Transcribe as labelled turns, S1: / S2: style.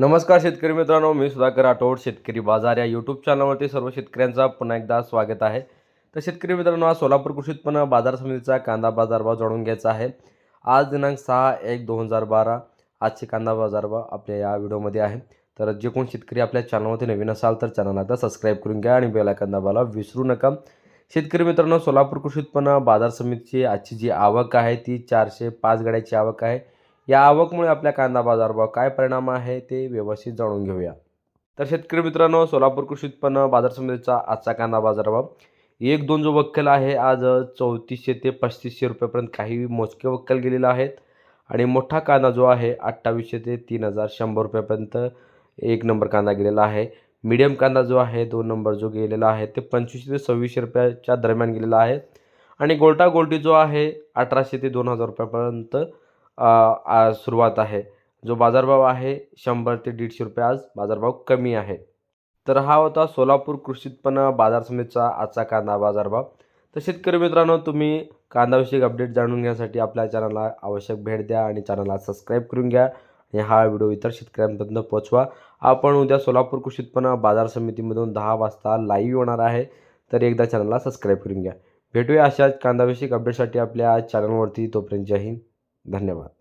S1: नमस्कार शेतकरी मित्रांनो मी सुधाकर राठोड शेतकरी बाजार या यूट्यूब चॅनलवरती सर्व शेतकऱ्यांचा पुन्हा एकदा स्वागत आहे. तर शेतकरी मित्रांनो आज सोलापूर कृषी उत्पन्न बाजार समितीचा कांदा बाजारभाव जाणून घ्यायचा आहे. आज दिनांक सहा एक दोन हजार बारा आजचे कांदा बाजारभाव आपल्या या व्हिडिओमध्ये आहे. तर जे कोण शेतकरी आपल्या चॅनलवरती नवीन असाल तर चॅनलला आता सबस्क्राईब करून घ्या आणि बेला कांदाबाला दाबायला विसरू नका. शेतकरी मित्रांनो सोलापूर कृषी उत्पन्न बाजार समितीची आजची जी आवक आहे ती चारशे पाच गाड्याची आवक आहे. या आवकमुळे आपल्या कांदा बाजारभाव काय परिणाम आहे ते व्यवस्थित जाणून घेऊया. तर शेतकरी मित्रांनो सोलापूर कृषी उत्पन्न बाजार समितीचा आजचा कांदा बाजारभाव. एक दोन जो वक्कल आहे आज चौतीसशे ते पस्तीसशे रुपयापर्यंत काही मोजके वक्कल गेलेले आहेत. आणि मोठा कांदा जो आहे अठ्ठावीसशे ते तीन हजार शंभर रुपयापर्यंत एक नंबर कांदा गेलेला आहे. मीडियम कांदा जो आहे दोन नंबर जो गेलेला आहे ते पंचवीसशे ते सव्वीसशे रुपयाच्या दरम्यान गेलेला आहे. आणि गोल्टा गोल्टी जो आहे अठराशे ते दोन हजार रुपयापर्यंत सुरुवात आहे. जो बाजारभाव आहे शंभर ते दीडशे रुपये आज बाजारभाव कमी आहे. तर हा होता सोलापूर कृषी उत्पन्न बाजार समितीचा आजचा कांदा बाजारभाव. तर शेतकरी मित्रांनो तुम्ही कांदाविषयक अपडेट जाणून घेण्यासाठी आपल्या चॅनलला आवश्यक भेट द्या आणि चॅनलला सबस्क्राईब करून घ्या आणि हा व्हिडिओ इतर शेतकऱ्यांपर्यंत पोहोचवा. आपण उद्या सोलापूर कृषी उत्पन्न बाजार समितीमधून दहा वाजता लाईव्ह होणार आहे. तर एकदा चॅनलला सबस्क्राईब करून घ्या. भेटूया अशाच कांदाविषयक अपडेटसाठी आपल्या चॅनलवरती. तोपर्यंत जय हिंद. धन्यवाद.